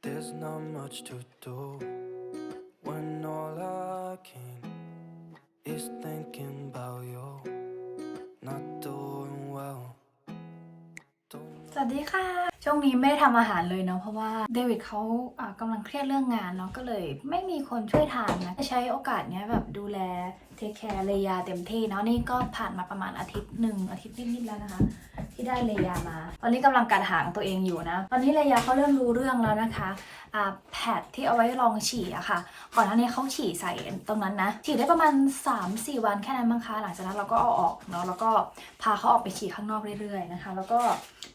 There's not much to do when all I can is thinking about you. Not doing well. Don't สวัสดีค่ะ ช่วงนี้ไม่ได้ทำอาหารเลยเนาะเพราะว่าเดวิดเขาอ่ากำลังเครียดเรื่องงานเนาะก็เลยไม่มีคนช่วยทานนะใช้โอกาสเนี้ยแบบดูแล เทคแคร์เลยาเต็มที่เนาะนี่ก็ผ่านมาประมาณอาทิตย์หนึ่งอาทิตย์นิดๆแล้วนะคะ ที่ได้เลยามา ตอนนี้กำลังกัดหางตัวเองอยู่นะ ตอนนี้เลยาเขาเริ่มรู้เรื่องแล้วนะคะอ่าแพดที่เอาไว้รองฉี่อะค่ะ ก่อนหน้านี้เขาฉี่ใส่ตรงนั้นนะฉี่ได้ประมาณ 3-4 วันแค่นั้นมั้งคะหลังจากนั้นเราก็เอาออกเนาะแล้วก็พาเขาออกไปฉี่ข้างนอกเรื่อยๆนะคะ แล้วก็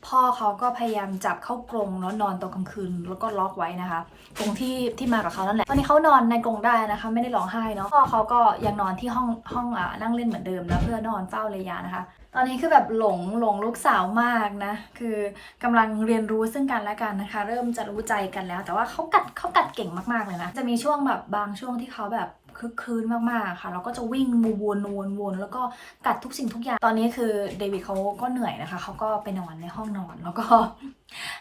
พ่อเขาก็พยายามจับเข้ากรงเนาะนอนตอนกลางคืนแล้วก็ล็อกไว้นะคะตรงที่ที่มากับเขานั่นแหละตอนนี้เขานอนในกรงได้นะคะ ไม่ได้ร้องไห้เนาะพ่อเขาก็ยังนอนที่ห้องห้องอ่านั่งเล่นเหมือนเดิมนะเพื่อนอนเฝ้าเลยานะคะ ตอนนี้คือแบบหลงหลงลูกสาวมากนะ คือกำลังเรียนรู้ซึ่งกันและกันนะคะ เริ่มจะรู้ใจกันแล้ว แต่ว่าเขากัดเขากัดเก่งมากๆเลยนะ จะมีช่วงแบบบางช่วงที่เขาแบบคึกคืนมากๆค่ะแล้วก็จะวิ่งวนวนวนแล้วก็กัดทุกสิ่งทุกอย่าง ตอนนี้คือเดวิดเขาก็เหนื่อยนะคะเขาก็ไปนอนในห้องนอนแล้วก็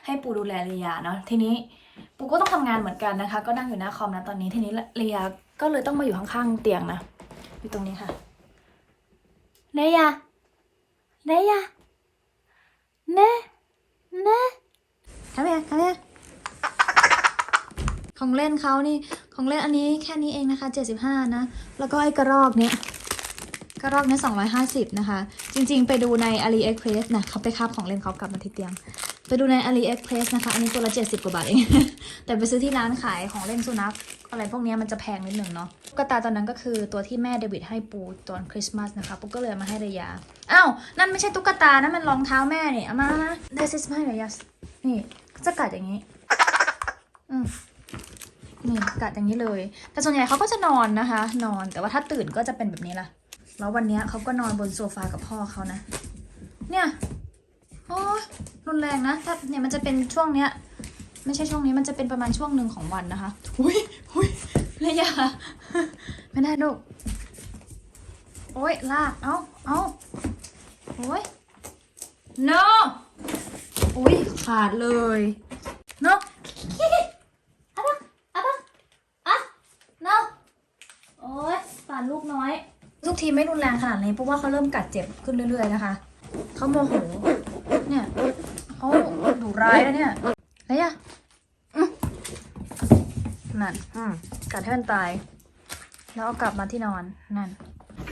ให้ปูดูแลเลียเนาะทีนี้ปูก็ต้องทำงานเหมือนกันนะคะ ก็นั่งอยู่หน้าคอมนะตอนนี้ทีนี้เลียก็เลยต้องมาอยู่ข้างๆเตียงนะ อยู่ตรงนี้ค่ะเลีย Leia. Ne. Ne. Come here, come here. ของเล่นเขานี่ ของเล่นอันนี้แค่นี้เองนะคะ 75 นะ แล้วก็ไอ้กระรอกเนี้ย กระรอกเนี้ย250 นะคะ จริงๆ ไปดูใน AliExpress นะเขาไปคาบของเล่นเขากลับมาที่เตียง ไปดูใน AliExpress นะคะ อันนี้ตัวละ 70 กว่าบาทเอง แต่ไปซื้อที่ร้านขายของเล่นสุนัข อะไรพวกนี้มันจะแพงนิดหนึ่งเนาะตุ๊กตาตอนนั้นก็คือตัวที่แม่เดวิดให้ปูตอนคริสต์มาสนะคะปูก็เลยมาให้ระยาอ้าว นั่นไม่ใช่ตุ๊กตา นั่นมันรองเท้าแม่นี่เอามานะ This is my ระยานี่จะกัดอย่างนี้ อืมนี่กัดอย่างนี้เลย แต่ส่วนใหญ่เขาก็จะนอนนะคะ นอน แต่ว่าถ้าตื่นก็จะเป็นแบบนี้ล่ะ แล้ววันนี้เขาก็นอนบนโซฟากับพ่อเขานะ เนี่ย อ้ยรุนแรงนะ ถ้าเนี่ยมันจะเป็นช่วงเนี้ย ไม่ใช่ช่วงนี้มันจะเป็นประมาณช่วงหนึ่งของวันนะคะอุ้ยอุ้ยระยะไม่ได้ลูกโอ้ยลาก เอาเอาโอ้ย no อุ้ยขาดเลย no อะบังอะบังอะ no โอ้ยป่านลูกน้อย ทุกทีไม่รุนแรงขนาดนี้เพราะว่าเขาเริ่มกัดเจ็บขึ้นเรื่อยๆนะคะ เขาโมโห เนี่ยเขาดุร้ายแล้วเนี่ยอะไรอะอืมนั่นอืมกัดให้มันตาย แล้วเอากลับมาที่นอนนั่น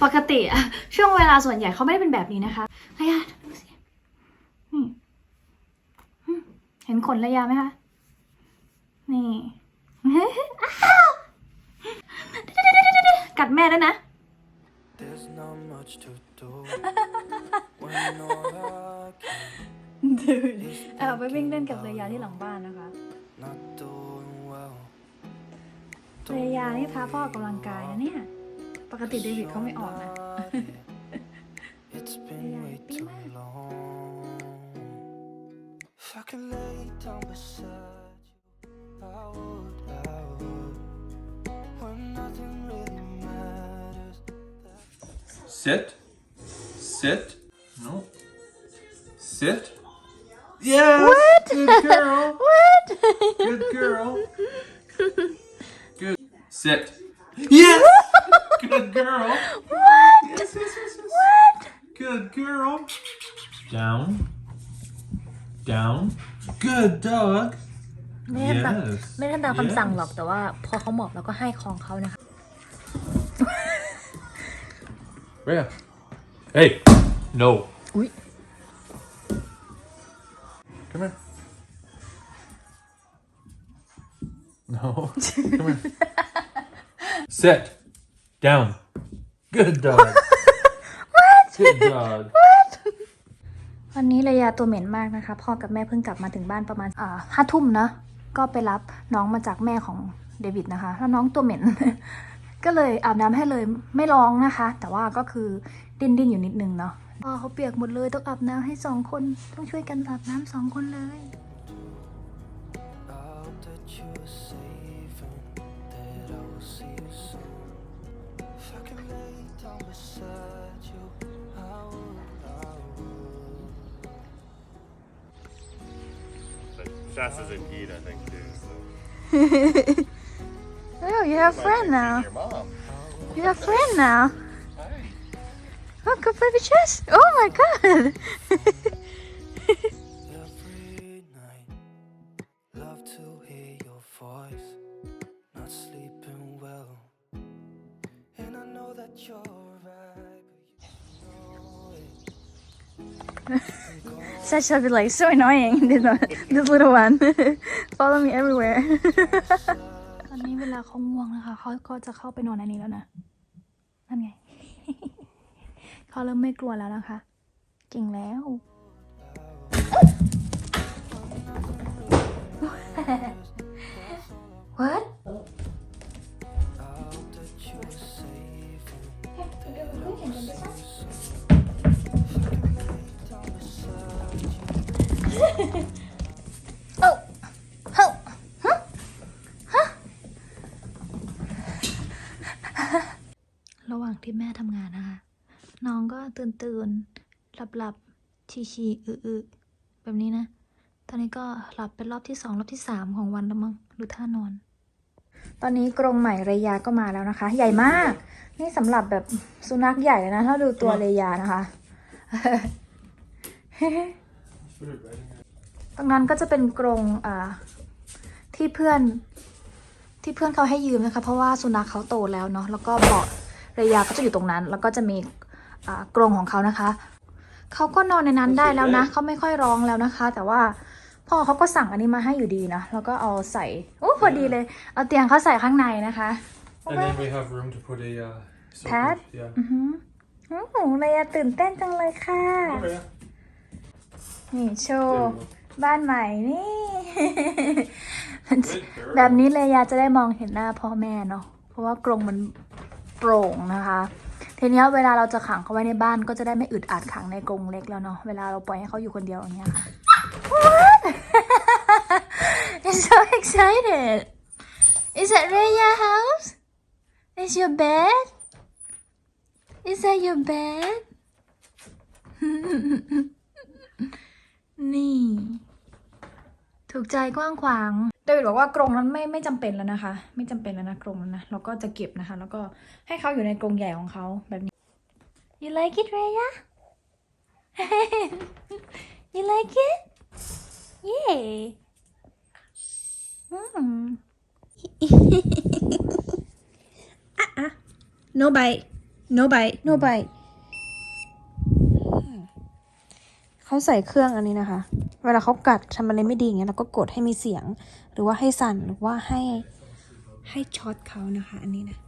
ปกติอะช่วงเวลาส่วนใหญ่เขาไม่ได้เป็นแบบนี้นะคะระยะดูสินี่อืมเห็นขนระยะไหมคะนี่อ้าวกัดแม่ด้วยนะ There's not much to do when all I can เอาไปวิ่งเล่นกับระยะที่หลังบ้านนะคะ not doing well. เรยานี่พาพ่อออกกำลังกายนะเนี่ย ปกติเดวิดเขาไม่ออกนะ It's Sit. Sit. No. Sit. Yes. What? Good girl. what? Good girl. Good. Sit. Yes. Good girl. What? Yes, yes, yes, yes. What? Good girl. Down. Down. Good dog. ไม่ได้ตาม Yes. ไม่ได้ตามคำสั่ง Yes. หรอกแต่ว่าพอเขาหมอบแล้วก็ให้ของเขานะคะ Rhea. Hey. No. Ui. Come here. No. Come here. Sit. Down. Good dog. what? Good dog. วันนี้ระยาตัวเหม็นมากนะคะ พ่อกับแม่เพิ่งกลับมาถึงบ้านประมาณอ่าห้าทุ่มเนอะก็ไปรับน้องมาจากแม่ของเดวิดนะคะ แล้วน้องตัวเหม็น ก็เลยอาบน้ำให้เลยไม่ร้องนะคะ แต่ว่าก็คือดิ้นดิ้นๆอยู่นิดนึงเนาะพ่อเขาเปียกหมดเลยต้องอาบน้ำให้สองคนต้องช่วยกันอาบน้ำสองคนเลย I hope that you're safe and that I will see you soon. If I could lay down beside you, I would, I would. But Shasta's in heat, I think, too. you have a friend now. You have a friend now. Hey. Oh, go play the chess. Oh my god. Such would be like so annoying, this little one. Follow me everywhere. เวลาเขาง่วงนะคะเขาก็จะเข้าไปนอนอันนี้แล้วนะนั่นไงเขาเริ่มไม่กลัวแล้วนะคะจริงแล้ว ที่แม่ทำงานนะคะ น้องก็ตื่นตื่นหลับหลับชีชีอืออือแบบนี้นะ ตอนนี้ก็หลับเป็นรอบที่สองรอบที่สามของวันแล้วมั้งดูท่านอน ตอนนี้กรงใหม่เรยาก็มาแล้วนะคะ ใหญ่มาก นี่สำหรับแบบสุนัขใหญ่เลยนะถ้าดูตัวเรยานะคะ ตรงนั้นก็จะเป็นกรงอ่าที่เพื่อนที่เพื่อนเขาให้ยืมนะคะ เพราะว่าสุนัขเขาโตแล้วเนาะแล้วก็เบาะ ระยะก็จะอยู่ตรงนั้น แล้วก็จะมีอ่ากรงของเขานะคะ เขาก็นอนในนั้นได้แล้วนะ เขาไม่ค่อยร้องแล้วนะคะ แต่ว่าพ่อเขาก็สั่งอันนี้มาให้อยู่ดีนะ แล้วก็เอาใส่โอ้พอดีเลย เอาเตียงเขาใส่ข้างในนะคะ And then we have room to put a uh, sofa. Pad? Yeah. อือหือโอ้โหระยะตื่นเต้นจังเลยค่ะ Oh, yeah. นี่โช There ว์ we go. บ้านใหม่นี่ Good girl. แบบนี้เลยยาจะได้มองเห็นหน้าพ่อแม่เนาะ เพราะว่ากรงมัน โปร่งนะคะทีนี้เวลาเราจะขังเขาไว้ในบ้านก็จะได้ไม่อึดอัดขังในกรงเล็กแล้วเนาะเวลาเราปล่อยให้เขาอยู่คนเดียวอย่างเงี้ยค่ะ What? I'm so excited. Is that Raya house? Is your bed? Is that your bed? นี่ ถูกใจกว้างขวาง เดวิดบอกว่ากรงนั้นไม่ไม่จำเป็นแล้วนะคะ ไม่จำเป็นแล้วนะกรงนั้นนะเราก็จะเก็บนะคะ แล้วก็ให้เขาอยู่ในกรงใหญ่ของเขาแบบนี้ You like it Raya You like it Yay อืมอะอะ No bite No bite No bite เขาใส่เครื่องอันนี้นะคะ เวลาเขากัดทำอะไรไม่ดีอย่างเงี้ยเราก็กดให้มีเสียง หรือว่าให้สั่นหรือว่าให้ให้ช็อตเขานะคะ อันนี้นะ